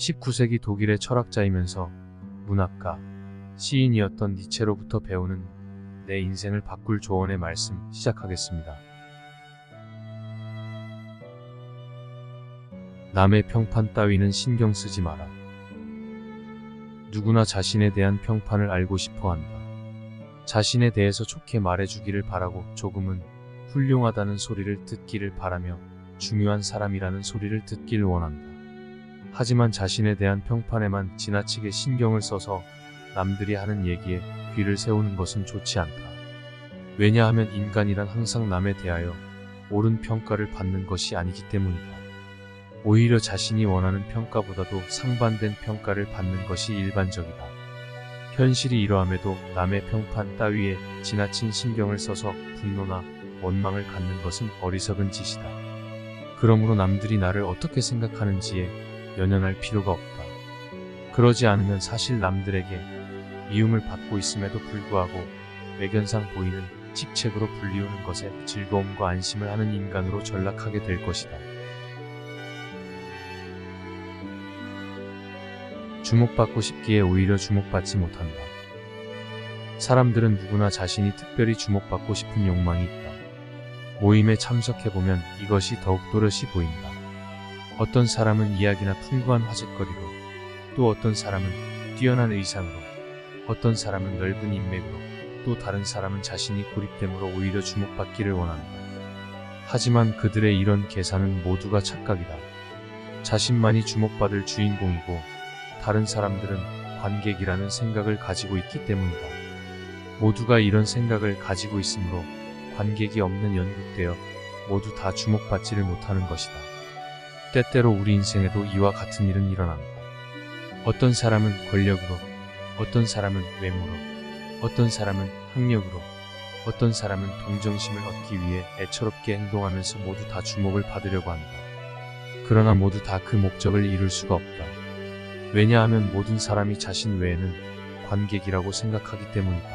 19세기 독일의 철학자이면서 문학가, 시인이었던 니체로부터 배우는 내 인생을 바꿀 조언의 말씀 시작하겠습니다. 남의 평판 따위는 신경 쓰지 마라. 누구나 자신에 대한 평판을 알고 싶어 한다. 자신에 대해서 좋게 말해주기를 바라고 조금은 훌륭하다는 소리를 듣기를 바라며 중요한 사람이라는 소리를 듣길 원한다. 하지만 자신에 대한 평판에만 지나치게 신경을 써서 남들이 하는 얘기에 귀를 세우는 것은 좋지 않다. 왜냐하면 인간이란 항상 남에 대하여 옳은 평가를 받는 것이 아니기 때문이다. 오히려 자신이 원하는 평가보다도 상반된 평가를 받는 것이 일반적이다. 현실이 이러함에도 남의 평판 따위에 지나친 신경을 써서 분노나 원망을 갖는 것은 어리석은 짓이다. 그러므로 남들이 나를 어떻게 생각하는지에 연연할 필요가 없다. 그러지 않으면 사실 남들에게 미움을 받고 있음에도 불구하고 외견상 보이는 직책으로 불리우는 것에 즐거움과 안심을 하는 인간으로 전락하게 될 것이다. 주목받고 싶기에 오히려 주목받지 못한다. 사람들은 누구나 자신이 특별히 주목받고 싶은 욕망이 있다. 모임에 참석해보면 이것이 더욱 또렷이 보인다. 어떤 사람은 이야기나 풍부한 화제거리로, 또 어떤 사람은 뛰어난 의상으로, 어떤 사람은 넓은 인맥으로, 또 다른 사람은 자신이 고립됨으로 오히려 주목받기를 원한다. 하지만 그들의 이런 계산은 모두가 착각이다. 자신만이 주목받을 주인공이고, 다른 사람들은 관객이라는 생각을 가지고 있기 때문이다. 모두가 이런 생각을 가지고 있으므로 관객이 없는 연극되어 모두 다 주목받지를 못하는 것이다. 때때로 우리 인생에도 이와 같은 일은 일어난다. 어떤 사람은 권력으로, 어떤 사람은 외모로, 어떤 사람은 학력으로, 어떤 사람은 동정심을 얻기 위해 애처롭게 행동하면서 모두 다 주목을 받으려고 한다. 그러나 모두 다 그 목적을 이룰 수가 없다. 왜냐하면 모든 사람이 자신 외에는 관객이라고 생각하기 때문이다.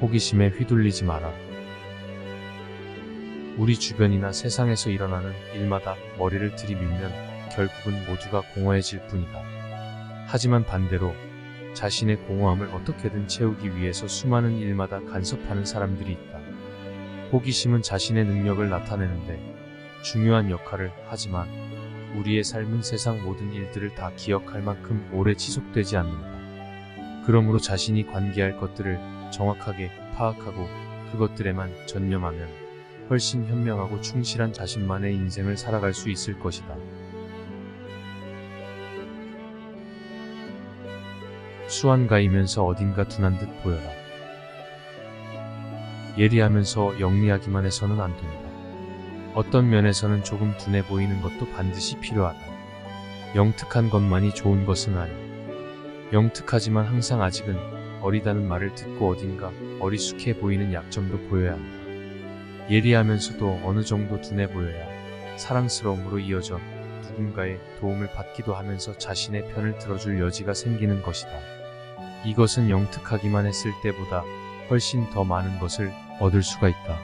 호기심에 휘둘리지 마라. 우리 주변이나 세상에서 일어나는 일마다 머리를 들이밀면 결국은 모두가 공허해질 뿐이다. 하지만 반대로 자신의 공허함을 어떻게든 채우기 위해서 수많은 일마다 간섭하는 사람들이 있다. 호기심은 자신의 능력을 나타내는데 중요한 역할을 하지만 우리의 삶은 세상 모든 일들을 다 기억할 만큼 오래 지속되지 않는다. 그러므로 자신이 관계할 것들을 정확하게 파악하고 그것들에만 전념하면 훨씬 현명하고 충실한 자신만의 인생을 살아갈 수 있을 것이다. 수완가이면서 어딘가 둔한 듯 보여라. 예리하면서 영리하기만 해서는 안 된다. 어떤 면에서는 조금 둔해 보이는 것도 반드시 필요하다. 영특한 것만이 좋은 것은 아니. 영특하지만 항상 아직은 어리다는 말을 듣고 어딘가 어리숙해 보이는 약점도 보여야 한다. 예리하면서도 어느 정도 둔해 보여야 사랑스러움으로 이어져 누군가의 도움을 받기도 하면서 자신의 편을 들어줄 여지가 생기는 것이다. 이것은 영특하기만 했을 때보다 훨씬 더 많은 것을 얻을 수가 있다.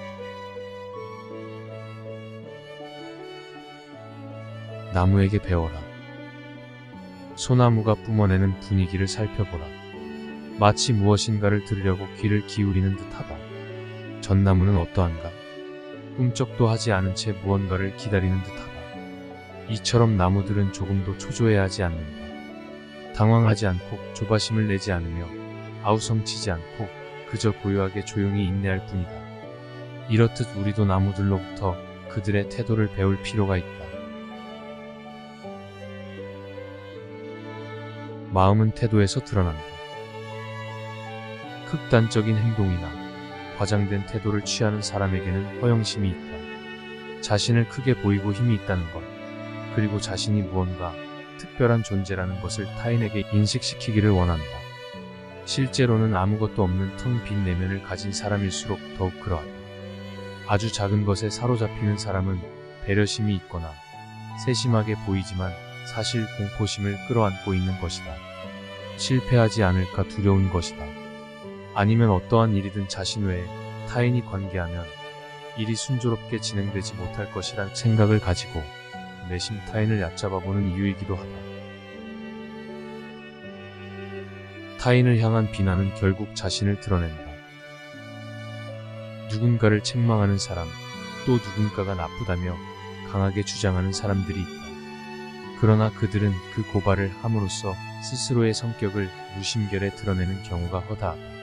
나무에게 배워라. 소나무가 뿜어내는 분위기를 살펴보라. 마치 무엇인가를 들으려고 귀를 기울이는 듯하다. 전나무는 어떠한가? 꿈쩍도 하지 않은 채 무언가를 기다리는 듯하다. 이처럼 나무들은 조금도 초조해하지 않는다. 당황하지 않고 조바심을 내지 않으며 아우성치지 않고 그저 고요하게 조용히 인내할 뿐이다. 이렇듯 우리도 나무들로부터 그들의 태도를 배울 필요가 있다. 마음은 태도에서 드러난다. 극단적인 행동이나 과장된 태도를 취하는 사람에게는 허영심이 있다. 자신을 크게 보이고 힘이 있다는 것, 그리고 자신이 무언가 특별한 존재라는 것을 타인에게 인식시키기를 원한다. 실제로는 아무것도 없는 텅 빈 내면을 가진 사람일수록 더욱 그러하다. 아주 작은 것에 사로잡히는 사람은 배려심이 있거나 세심하게 보이지만 사실 공포심을 끌어안고 있는 것이다. 실패하지 않을까 두려운 것이다. 아니면 어떠한 일이든 자신 외에 타인이 관계하면 일이 순조롭게 진행되지 못할 것이란 생각을 가지고 내심 타인을 얕잡아 보는 이유이기도 하다. 타인을 향한 비난은 결국 자신을 드러낸다. 누군가를 책망하는 사람, 또 누군가가 나쁘다며 강하게 주장하는 사람들이 있다. 그러나 그들은 그 고발을 함으로써 스스로의 성격을 무심결에 드러내는 경우가 허다하다.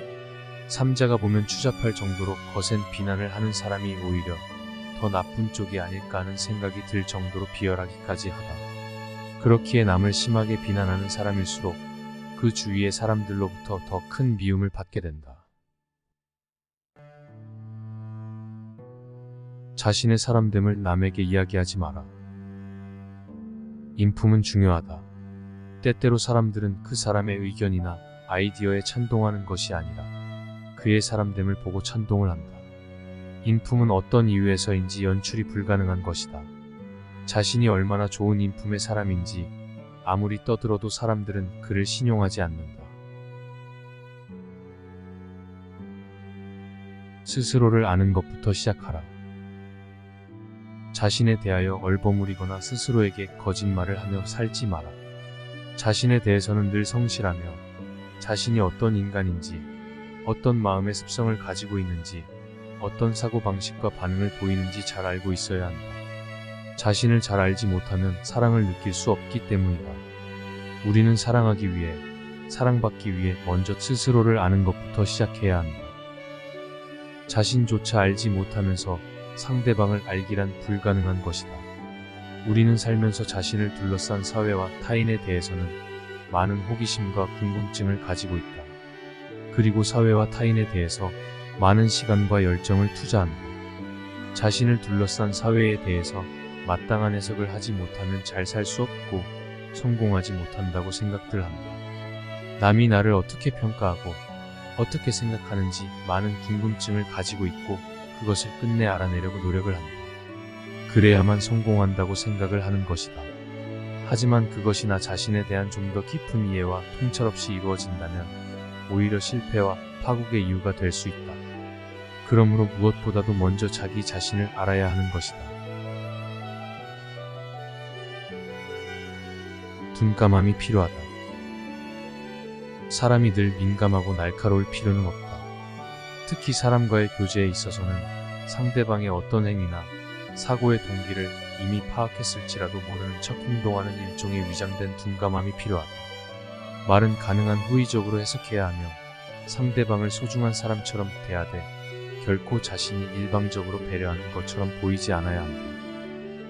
삼자가 보면 추잡할 정도로 거센 비난을 하는 사람이 오히려 더 나쁜 쪽이 아닐까 하는 생각이 들 정도로 비열하기까지 하다. 그렇기에 남을 심하게 비난하는 사람일수록 그 주위의 사람들로부터 더 큰 미움을 받게 된다. 자신의 사람됨을 남에게 이야기하지 마라. 인품은 중요하다. 때때로 사람들은 그 사람의 의견이나 아이디어에 찬동하는 것이 아니라 그의 사람됨을 보고 찬동을 한다. 인품은 어떤 이유에서인지 연출이 불가능한 것이다. 자신이 얼마나 좋은 인품의 사람인지 아무리 떠들어도 사람들은 그를 신용하지 않는다. 스스로를 아는 것부터 시작하라. 자신에 대하여 얼버무리거나 스스로에게 거짓말을 하며 살지 마라. 자신에 대해서는 늘 성실하며 자신이 어떤 인간인지, 어떤 마음의 습성을 가지고 있는지, 어떤 사고방식과 반응을 보이는지 잘 알고 있어야 한다. 자신을 잘 알지 못하면 사랑을 느낄 수 없기 때문이다. 우리는 사랑하기 위해, 사랑받기 위해 먼저 스스로를 아는 것부터 시작해야 한다. 자신조차 알지 못하면서 상대방을 알기란 불가능한 것이다. 우리는 살면서 자신을 둘러싼 사회와 타인에 대해서는 많은 호기심과 궁금증을 가지고 있다. 그리고 사회와 타인에 대해서 많은 시간과 열정을 투자한다. 자신을 둘러싼 사회에 대해서 마땅한 해석을 하지 못하면 잘 살 수 없고 성공하지 못한다고 생각들 한다. 남이 나를 어떻게 평가하고 어떻게 생각하는지 많은 궁금증을 가지고 있고 그것을 끝내 알아내려고 노력을 한다. 그래야만 성공한다고 생각을 하는 것이다. 하지만 그것이 나 자신에 대한 좀 더 깊은 이해와 통찰 없이 이루어진다면 오히려 실패와 파국의 이유가 될 수 있다. 그러므로 무엇보다도 먼저 자기 자신을 알아야 하는 것이다. 둔감함이 필요하다. 사람이 늘 민감하고 날카로울 필요는 없다. 특히 사람과의 교제에 있어서는 상대방의 어떤 행위나 사고의 동기를 이미 파악했을지라도 모르는 척 행동하는 일종의 위장된 둔감함이 필요하다. 말은 가능한 호의적으로 해석해야 하며 상대방을 소중한 사람처럼 대하되 결코 자신이 일방적으로 배려하는 것처럼 보이지 않아야 한다.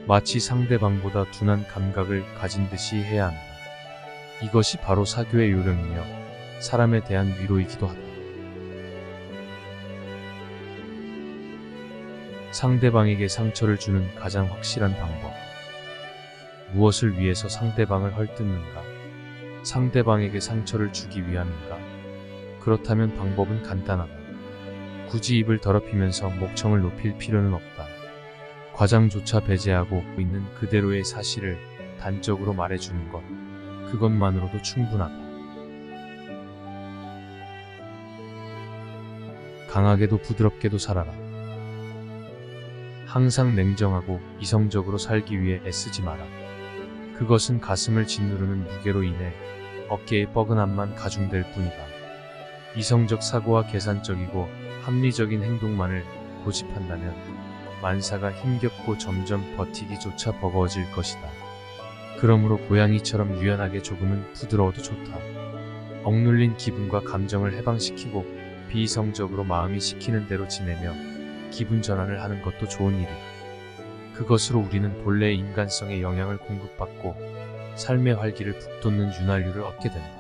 마치 상대방보다 둔한 감각을 가진 듯이 해야 한다. 이것이 바로 사교의 요령이며 사람에 대한 위로이기도 하다. 상대방에게 상처를 주는 가장 확실한 방법. 무엇을 위해서 상대방을 헐뜯는가? 상대방에게 상처를 주기 위함인가? 그렇다면 방법은 간단하다. 굳이 입을 더럽히면서 목청을 높일 필요는 없다. 과장조차 배제하고 있는 그대로의 사실을 단적으로 말해주는 것. 그것만으로도 충분하다. 강하게도 부드럽게도 살아라. 항상 냉정하고 이성적으로 살기 위해 애쓰지 마라. 그것은 가슴을 짓누르는 무게로 인해 어깨의 뻐근함만 가중될 뿐이다. 이성적 사고와 계산적이고 합리적인 행동만을 고집한다면 만사가 힘겹고 점점 버티기조차 버거워질 것이다. 그러므로 고양이처럼 유연하게 조금은 부드러워도 좋다. 억눌린 기분과 감정을 해방시키고 비이성적으로 마음이 시키는 대로 지내며 기분 전환을 하는 것도 좋은 일이다. 그것으로 우리는 본래 인간성의 영향을 공급받고 삶의 활기를 북돋는 윤활유를 얻게 된다.